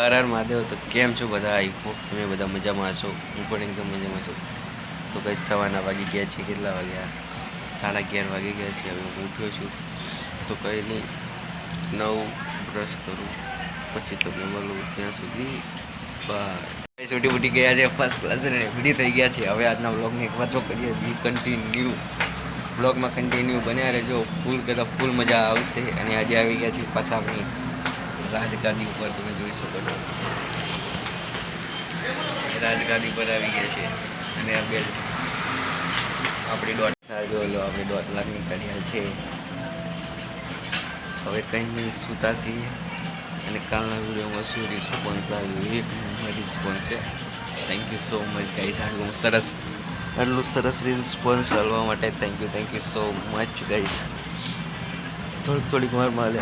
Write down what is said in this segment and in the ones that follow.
હર હર મહાદેવ, તો કેમ છો બધા? આઈ તમે બધા મજામાં હશો. હું પણ એકદમ મજામાં છું. તો કઈ સવારના વાગી ગયા છે? કેટલા વાગ્યા? સાડા અગિયાર વાગી ગયા છે. હવે હું ઉઠ્યો છું. તો કંઈ નહીં નવ બ્રશ કરું. પછી તમને મળું ત્યાં સુધી બાય છોટી ઉઠી ગયા છે? ફર્સ્ટ ક્લાસ રેડી થઈ ગયા છે. હવે આજના વ્લોગને એક વાંચો કરીએ. બી કન્ટિન્યુ વ્લોગમાં કન્ટિન્યુ બન્યા રહેજો. ફૂલ કરતાં ફૂલ મજા આવશે. અને આજે આવી ગયા છે પાછા આપણી રાજગાદી ઉપર તમે જોઈ શકો છો. રાજગાદી પર આવી ગયા છે. અને આ બે આપણી દોઢ સાજો લો, આપણી દોઢ લાખની ઘડિયાળ છે. હવે કંઈ નહીં, સૂતા છીએ. અને કાલના વિડીયોમાં શું રિસ્પોન્સ આવ્યું એક નંબર રિસ્પોન્સ છે thank you so much guys આટલું સરસ આટલું સરસ રિસ્પોન્સ આવવા માટે thank you thank you so much guys થોડીક થોડીક વાર મારે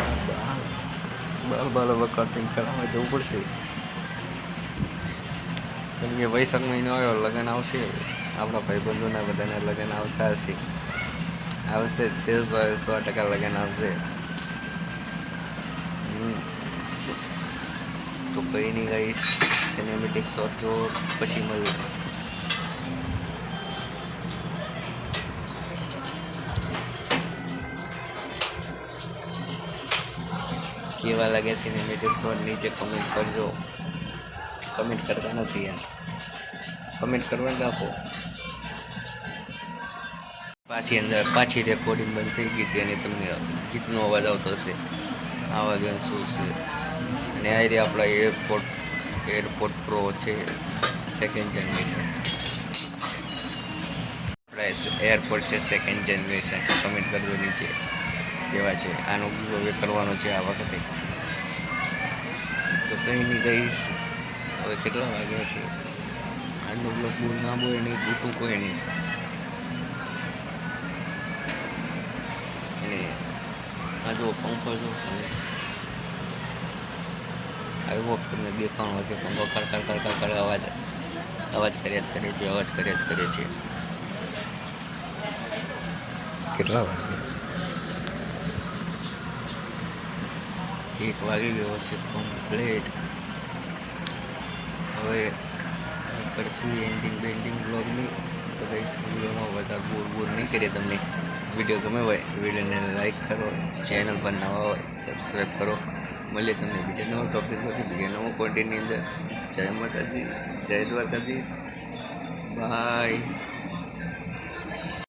બાલ બાલ હવે કટિંગ કરાવવા જવું પડશે. કેમ કે વૈશાખ મહિનો આવ્યો, લગ્ન આવશે. આપણા ભાઈબંધોના બધાને લગ્ન આવતા હશે. આવશે તે સો સો ટકા લગ્ન આવશે. તો કંઈ નહીં ગાઈશ સિનેમેટિક શોટ જો પછી મળ્યું કેવા લાગે સિનેમેટિક શોટ નીચે કમેન્ટ કરજો. કમેન્ટ કરતા નથી યાર કમેન્ટ કરવા રાખો પાછી અંદર પાછી રેકોર્ડિંગ બંધ થઈ ગઈ હતી અને તમને ગીતનો અવાજ આવતો હશે. વાગે શું છે? અને આ રહ્યા આપણા એરપોર્ટ એરપોર્ટ પ્રો છે સેકન્ડ જનરેશન એરપોર્ટ છે સેકન્ડ જનરેશન કમેન્ટ કરજો નીચે. કેવા છે. આનો હવે કરવાનો છે આ વખતે. તો કંઈ નહીં કહીશ. હવે કેટલા વાગ્યા છે? આજનો બ્લોક બહુ લાંબો નહીં ટૂંકું કોઈ નહીં. અને આ જો પંખો જો ખાલી. આઈ હોપ તમને દેખાણો હશે, પંખો કર કર કર કર કર, અવાજ અવાજ કર્યા જ કરે છે, અવાજ કર્યા જ કરે છે. કેટલા વાગ્યા? એક વાગી ગયો છે કમ્પ્લેટ હવે કરશું એન્ડિંગ બેન્ડિંગ બ્લોગની તો કઈ વિડીયોમાં વધારે બોર બોર નહીં કરીએ તમને. વીડિયો ગમે હોય, વિડીયોને લાઇક કરો ચેનલ પર નવા હોય સબસ્ક્રાઈબ કરો. મળીએ તમને બીજા નવો ટોપિક હોય બીજા નવો કોન્ટેન્ટની અંદર. જય માતાજી, જય દ્વારકાધીશ. બાય